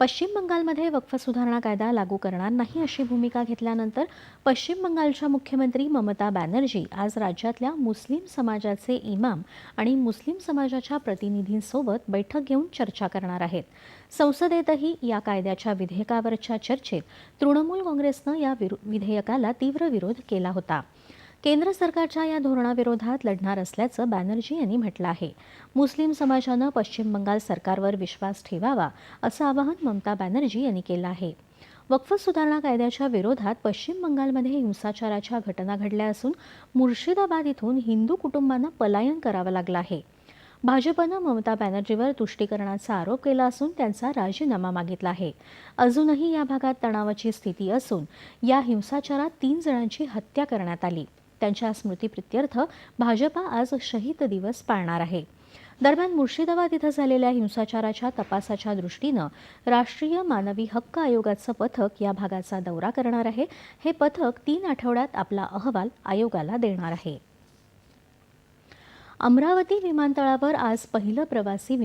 पश्चिम बंगालमध्ये वक्फ सुधारणा कायदा लागू करणार नाही अशी भूमिका घेतल्यानंतर पश्चिम बंगालच्या मुख्यमंत्री ममता बॅनर्जी आज राज्यातल्या मुस्लिम समाजाचे इमाम आणि मुस्लिम समाजाच्या प्रतिनिधींसोबत बैठक घेऊन चर्चा करणार आहेत. संसदेतही या कायद्याच्या विधेयकावरच्या चर्चेत तृणमूल काँग्रेसनं या विरु विधेयकाला तीव्र विरोध केला होता. केंद्र सरकारच्या या धोरणाविरोधात लढणार असल्याचं बॅनर्जी यांनी म्हटलं आहे. मुस्लिम समाजानं पश्चिम बंगाल सरकारवर विश्वास ठेवावा असं आवाहन ममता बॅनर्जी यांनी केलं आहे. वक्फ सुधारणा कायद्याच्या विरोधात पश्चिम बंगालमध्ये हिंसाचाराच्या घटना घडल्या असून मुर्शिदाबाद इथून हिंदू कुटुंबांना पलायन करावं लागलं आहे. भाजपनं ममता बॅनर्जीवर तुष्टीकरणाचा आरोप केला असून त्यांचा राजीनामा मागितला आहे. अजूनही या भागात तणावाची स्थिती असून या हिंसाचारात तीन जणांची हत्या करण्यात आली. त्यांच्या स्मृतीप्रित्यर्थ भाजपा आज शहीद दिवस पाळणार आहे. दरम्यान मुर्शिदाबाद इथं झालेल्या हिंसाचाराच्या तपासाच्या दृष्टीनं राष्ट्रीय मानवी हक्क आयोगाचं पथक या भागाचा दौरा करणार आहे. हे पथक तीन आठवड्यात आपला अहवाल आयोगाला देणार आहे. अमरावती विमानतळावर आज पहिलं प्रवासी